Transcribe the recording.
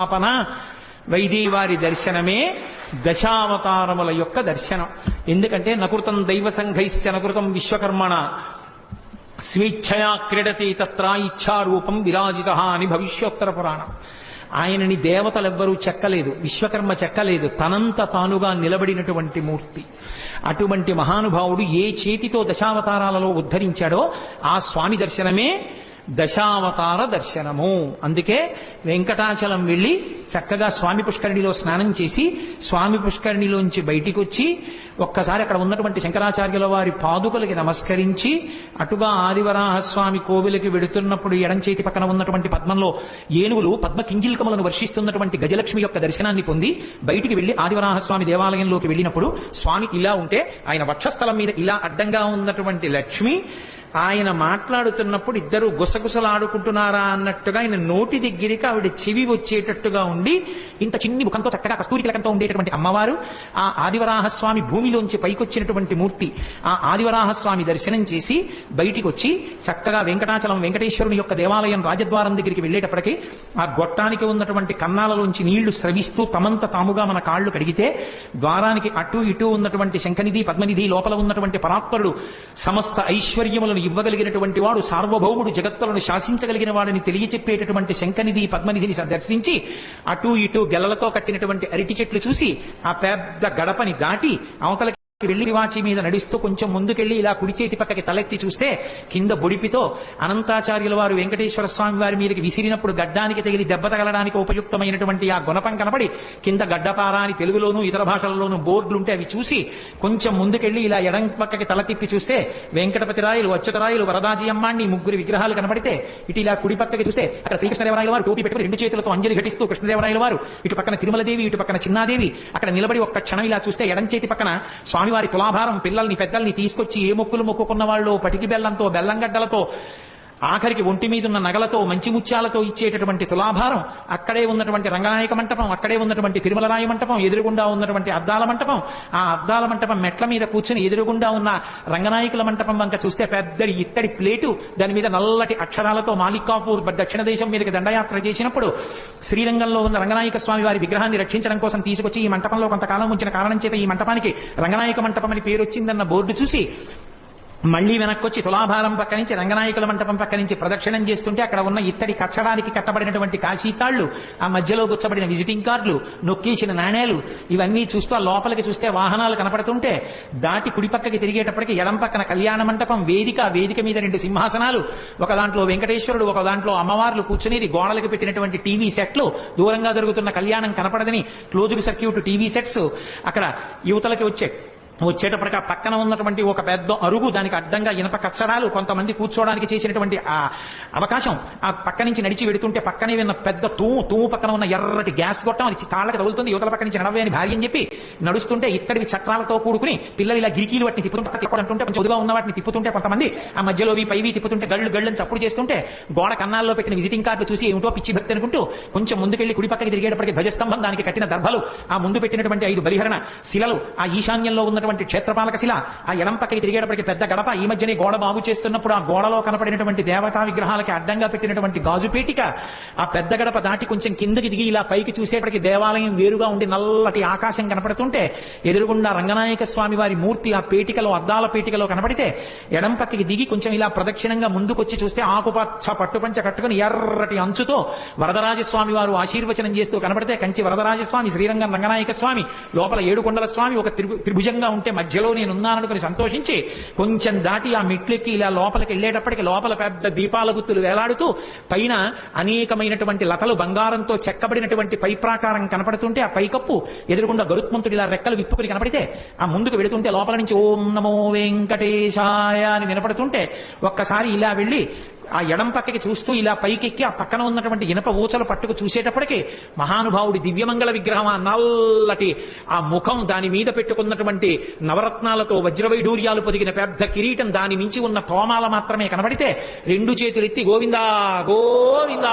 స్థాపన వైదేవారి దర్శనమే దశావతారముల యొక్క దర్శనం. ఎందుకంటే నకృతం దైవ సంఘైశ్చ నకృతం విశ్వకర్మణ స్వేచ్ఛయా క్రీడతి తత్ర ఇచ్చారూపం విరాజిత అని భవిష్యోత్తర పురాణం. ఆయనని దేవతలెవ్వరూ చెక్కలేదు విశ్వకర్మ చెక్కలేదు తనంత తానుగా నిలబడినటువంటి మూర్తి. అటువంటి మహానుభావుడు ఏ చేతితో దశావతారాలలో ఉద్ధరించాడో ఆ స్వామి దర్శనమే దశావతార దర్శనము. అందుకే వెంకటాచలం వెళ్ళి చక్కగా స్వామి పుష్కరిణిలో స్నానం చేసి స్వామి పుష్కరిణిలోంచి బయటికి వచ్చి ఒక్కసారి అక్కడ ఉన్నటువంటి శంకరాచార్యుల వారి పాదుకలకి నమస్కరించి అటుగా ఆదివరాహస్వామి కోవిలకి వెడుతున్నప్పుడు ఎడం చేతి పక్కన ఉన్నటువంటి పద్మంలో ఏనుగులు పద్మ కింజిల్కములను వర్షిస్తున్నటువంటి గజలక్ష్మి యొక్క దర్శనాన్ని పొంది బయటికి వెళ్ళి ఆదివరాహస్వామి దేవాలయంలోకి వెళ్ళినప్పుడు స్వామి ఇలా ఉంటే ఆయన వక్షస్థలం మీద ఇలా అడ్డంగా ఉన్నటువంటి లక్ష్మి ఆయన మాట్లాడుతున్నప్పుడు ఇద్దరు గుసగుసలాడుకుంటున్నారా అన్నట్టుగా ఆయన నోటి దగ్గరికి ఆవిడ చెవి వచ్చేటట్టుగా ఉండి ఇంత చిన్ని ముఖంతో చక్కగా కస్తూరి తిలకంతో ఉండేటటువంటి అమ్మవారు ఆ ఆదివరాహస్వామి భూమిలోంచి పైకొచ్చినటువంటి మూర్తి ఆ ఆదివరాహస్వామి దర్శనం చేసి బయటికి వచ్చి చక్కగా వెంకటాచలం వెంకటేశ్వరుని యొక్క దేవాలయం రాజద్వారం దగ్గరికి వెళ్ళేటప్పటికి ఆ గొట్టానికి ఉన్నటువంటి కన్నాలలోంచి నీళ్ళు స్రవిస్తూ తమంత తాముగా మన కాళ్ళు కడిగితే ద్వారానికి అటు ఇటు ఉన్నటువంటి శంఖనిధి పద్మనిధి లోపల ఉన్నటువంటి పరాత్పరుడు సమస్త ఐశ్వర్యములను ఇవ్వగలిగినటువంటి వాడు సార్వభౌముడు జగత్తులను శాసించగలిగిన వాడిని తెలియచెప్పేటటువంటి శంఖనిధి పద్మనిధిని దర్శించి అటు ఇటు గెలలతో కట్టినటువంటి అరటి చెట్లు చూసి ఆ పెద్ద గడపని దాటి అవతలకి వెళ్ళి వాచి మీద నడుస్తూ కొంచెం ముందుకెళ్ళి ఇలా కుడి చేతి పక్కకి తలెత్తి చూస్తే కింద బొడిపితో అనంతాచార్యుల వారు వెంకటేశ్వర స్వామి వారి మీదకి విసిరినప్పుడు గడ్డానికి తగిలి దెబ్బ తగలడానికి ఉపయుక్తమైనటువంటి ఆ గుణపం కనపడి కింద గడ్డపార అని తెలుగులోనూ ఇతర భాషలలోనూ బోర్డులుంటే అవి చూసి కొంచెం ముందుకెళ్ళి ఇలా ఎడం పక్కకి తల తిప్పి చూస్తే వెంకటపతి రాయలు అచ్యుతరాయలు వరదాజీ అమ్మాండి ముగ్గురు విగ్రహాలు కనబడితే ఇటు ఇలా కుడి పక్కకి చూస్తే అక్కడ శ్రీకృష్ణదేవరాయల వారు టోపీ పెట్టుకుని రెండు చేతులతో అంజలి ఘటిస్తూ కృష్ణదేవరాయల వారు ఇటు పక్కన తిరుమలదేవి ఇటు పక్కన చిన్నాదేవి అక్కడ నిలబడి ఒక్క క్షణం ఇలా చూస్తే ఎడం చేతి పక్కన స్వామివారి తులాభారం పిల్లల్ని పెద్దల్ని తీసుకొచ్చి ఏ మొక్కులు మొక్కుకున్న వాళ్ళు పటికి బెల్లంతో బెల్లంగడ్డలతో ఆఖరికి ఒంటి మీద ఉన్న నగలతో మంచి ముత్యాలతో ఇచ్చేటటువంటి తులాభారం అక్కడే ఉన్నటువంటి రంగనాయక మంటపం అక్కడే ఉన్నటువంటి తిరుమలరాయ మంటపం ఎదురుగుండా ఉన్నటువంటి అద్దాల మంటపం. ఆ అద్దాల మంటపం మెట్ల మీద కూర్చుని ఎదురుగుండా ఉన్న రంగనాయకుల మంటపం వంక చూస్తే పెద్దడి ఇత్తడి ప్లేటు. దాని మీద నల్లటి అక్షరాలతో మాలికాపూర్ దక్షిణ దేశం మీదకి దండయాత్ర చేసినప్పుడు శ్రీరంగంలో ఉన్న రంగనాయక స్వామి వారి విగ్రహాన్ని రక్షించడం కోసం తీసుకొచ్చి ఈ మంటపంలో కొంతకాలం ఉంచిన కారణం చేత ఈ మంటపానికి రంగనాయక మంటపం అని పేరు వచ్చిందన్న బోర్డు చూసి మళ్ళీ వెనక్కొచ్చి తులాభారం పక్క నుంచి రంగనాయకుల మంటపం పక్క నుంచి ప్రదక్షిణం చేస్తుంటే అక్కడ ఉన్న ఇత్తడి కచ్చడానికి కట్టబడినటువంటి కాశీతాళ్ళు ఆ మధ్యలో గుచ్చబడిన విజిటింగ్ కార్డులు నొక్కేసిన నాణేలు ఇవన్నీ చూస్తూ లోపలికి చూస్తే వాహనాలు కనపడుతుంటే దాటి కుడిపక్కకి తిరిగేటప్పటికి ఎడం పక్కన కళ్యాణ మంటపం వేదిక వేదిక మీద రెండు సింహాసనాలు ఒక దాంట్లో వెంకటేశ్వరుడు ఒక దాంట్లో అమ్మవార్లు కూర్చునేది గోడలకు పెట్టినటువంటి టీవీ సెట్లు దూరంగా జరుగుతున్న కళ్యాణం కనపడదని క్లోజ్డ్ సర్క్యూట్ టీవీ సెట్స్ అక్కడ యువతలకి వచ్చే వచ్చేటప్పటికి ఆ పక్కన ఉన్నటువంటి ఒక పెద్ద అరుగు దానికి అడ్డంగా ఇనప కచ్చడాలు కొంతమంది కూర్చోవడానికి చేసినటువంటి ఆ అవకాశం ఆ పక్క నుంచి నడిచి వెడుతుంటే పక్కనే ఉన్న పెద్ద తూము తూము పక్కన ఉన్న ఎర్రటి గ్యాస్ గొట్టం అది కాళ్ళకి తగులుతుంది యువతల పక్క నుంచి నడవే అని భార్య అని చెప్పి నడుస్తుంటే ఇత్తడి చక్రాలతో కూడుకుని పిల్లలు ఇలా గిరికీలు వాటిని తిప్పుతుంటే తిప్పడంటుంటే కొంచెం చదువుగా ఉన్న వాటిని తిప్పుతుంటే కొంతమంది ఆ మధ్యలోవి పైవి తిప్పుతుంటే గళ్ళు గళ్ళని చప్పుడు చేస్తుంటే గోడ కన్నాల్లో పెట్టిన విజిటింగ్ కార్డు చూసి ఏమిటో పిచ్చి భక్తి అనుకుంటూ కొంచెం ముందుకెళ్ళి కుడి పక్కకి తిరిగేటప్పటికి ధ్వజస్తంభం దానికి కట్టిన దర్భలు ఆ ముందు పెట్టినటువంటి ఐదు బలిహరణ శిలలు ఆ ఈశాన్యంలో ఉన్నటువంటి క్షేత్రపాలక శిల ఆ ఎలంపకై తిరిగేటప్పటికి పెద్ద గడప ఈ మధ్యనే గోడ బాగు చేస్తున్నప్పుడు ఆ గోడలో కనపడినటువంటి దేవతా విగ్రహాలకి అడ్డంగా పెట్టినటువంటి గాజు పీటిక ఆ పెద్ద గడప దాటి కొంచెం కిందకి దిగి ఇలా పైకి చూసేటప్పటికి దేవాలయం వేరుగా ఉండి నల్లటి ఆకాశం కనపడుతుంటే ఎదురుగుండా రంగనాయక స్వామి వారి మూర్తి ఆ పేటికలో అద్దాల పేటికలో కనపడితే ఎడం పక్కకి దిగి కొంచెం ఇలా ప్రదక్షిణంగా ముందుకొచ్చి చూస్తే ఆకుపచ్చ పట్టుపంచ కట్టుకుని ఎర్రటి అంచుతో వరదరాజస్వామి వారు ఆశీర్వచనం చేస్తూ కనపడితే కంచి వరదరాజస్వామి శ్రీరంగం రంగనాయక స్వామి లోపల ఏడుకొండల స్వామి ఒక త్రిభుజంగా ఉంటే మధ్యలో నేను ఉన్నాననుకుని సంతోషించి కొంచెం దాటి ఆ మెట్లెక్కి ఇలా లోపలికి వెళ్ళేటప్పటికి లోపల పెద్ద దీపాల గుత్తులు వేలాడుతూ పైన అనేకమైనటువంటి లతలు బంగారంతో చెక్కబడినటువంటి పై ప్రాకారం కనపడుతుంటే ఆ పైకప్పు ఎదురుకుండా గరుత్మంతుడు ఇలా రెక్కలు విప్పుకుని కనపడితే ఆ ముందుకు వెళుతుంటే లోపల నుంచి ఓం నమో వెంకటేశాయ అని వినపడుతుంటే ఒక్కసారి ఇలా వెళ్ళి ఆ ఎడం పక్కకి చూస్తూ ఇలా పైకెక్కి ఆ పక్కన ఉన్నటువంటి ఇనప ఊచలు పట్టుకు చూసేటప్పటికి మహానుభావుడి దివ్యమంగళ విగ్రహం ఆ నల్లటి ఆ ముఖం దాని మీద పెట్టుకున్నటువంటి నవరత్నాలతో వజ్రవైడూర్యాలు పొదిగిన పెద్ద కిరీటం దాని మించి ఉన్న తోమాల మాత్రమే కనబడితే రెండు చేతులెత్తి గోవిందా గోవిందా